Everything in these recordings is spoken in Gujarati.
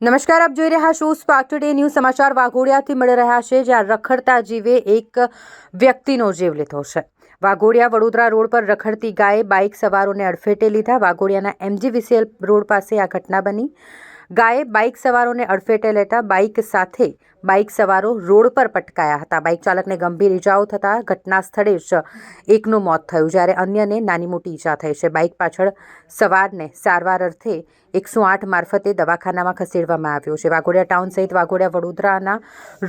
નમસ્કાર, આપ જોઈ રહ્યા છો સ્પાર્ક ટુડે ન્યૂઝ સમાચાર વાઘોડિયાથી મળી રહ્યા છે, જ્યાં રખડતા જીવે એક વ્યક્તિનો જીવ લીધો છે. વાઘોડિયા વડોદરા રોડ પર રખડતી ગાયે બાઇક સવારોને અડફેટે લીધા. વાઘોડિયાના એમજીવીસીએલ રોડ પાસે આ ઘટના બની. ગાયે બાઇક સવારોને અડફેટે લેતા બાઇક સાથે બાઇક સવારો રોડ પર પટકાયા હતા. બાઇક ચાલકને ગંભીર ઇજાઓ થતાં ઘટના સ્થળે જ એકનું મોત થયું, જ્યારે અન્યને નાની મોટી ઈજા થઈ છે. બાઇક પાછળ સવારને સારવાર અર્થે એકસો આઠ મારફતે દવાખાનામાં ખસેડવામાં આવ્યો છે. વાઘોડિયા ટાઉન સહિત વાઘોડિયા વડોદરાના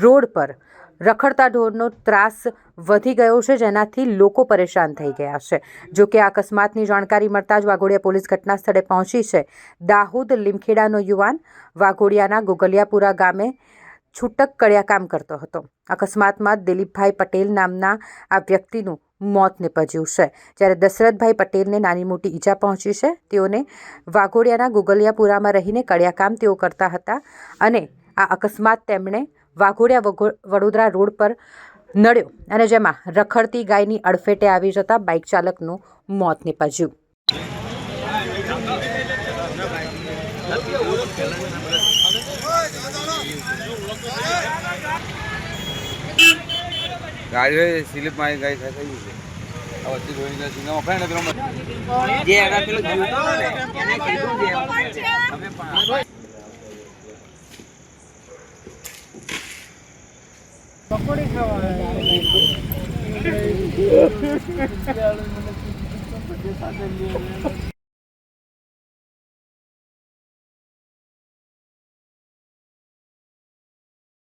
રોડ પર રખડતા ઢોરનો ત્રાસ વધી ગયો છે, જેનાથી લોકો પરેશાન થઈ ગયા છે. જો કે અકસ્માતની જાણકારી મળતા જ વાઘોડિયા પોલીસ ઘટના સ્થળે પહોંચી છે. દાહોદ લીમખેડાનો યુવાન વાઘોડિયાના ગોગલિયાપુરા ગામે છૂટક કડિયા કામ કરતો હતો. અકસ્માતમાં દિલીપભાઈ પટેલ નામના આ વ્યક્તિનું મોત નિપજ્યું છે. જ્યારે દશરથભાઈ પટેલને નાની મોટી ઈજા પહોંચી છે, તેઓને વાઘોડિયાના ગોગલિયાપુરામાં રહીને કડિયા કામ તેઓ કરતા હતા અને આ અકસ્માત તેમણે વાઘોડિયા વડોદરા રોડ પર નડ્યો અને જેમાં રખડતી ગાયની અડફેટે આવી જતા બાઇક ચાલકનું મોત નિપજ્યું. ગાડીઓ સ્લીપ મારી ગાડી થાય થઈ ગઈ. છે આ વચ્ચે જોઈને સિંગામાં ફાઈને પેલો જે એના પેલો જીવતો ને એને કીધું છે અમે પણ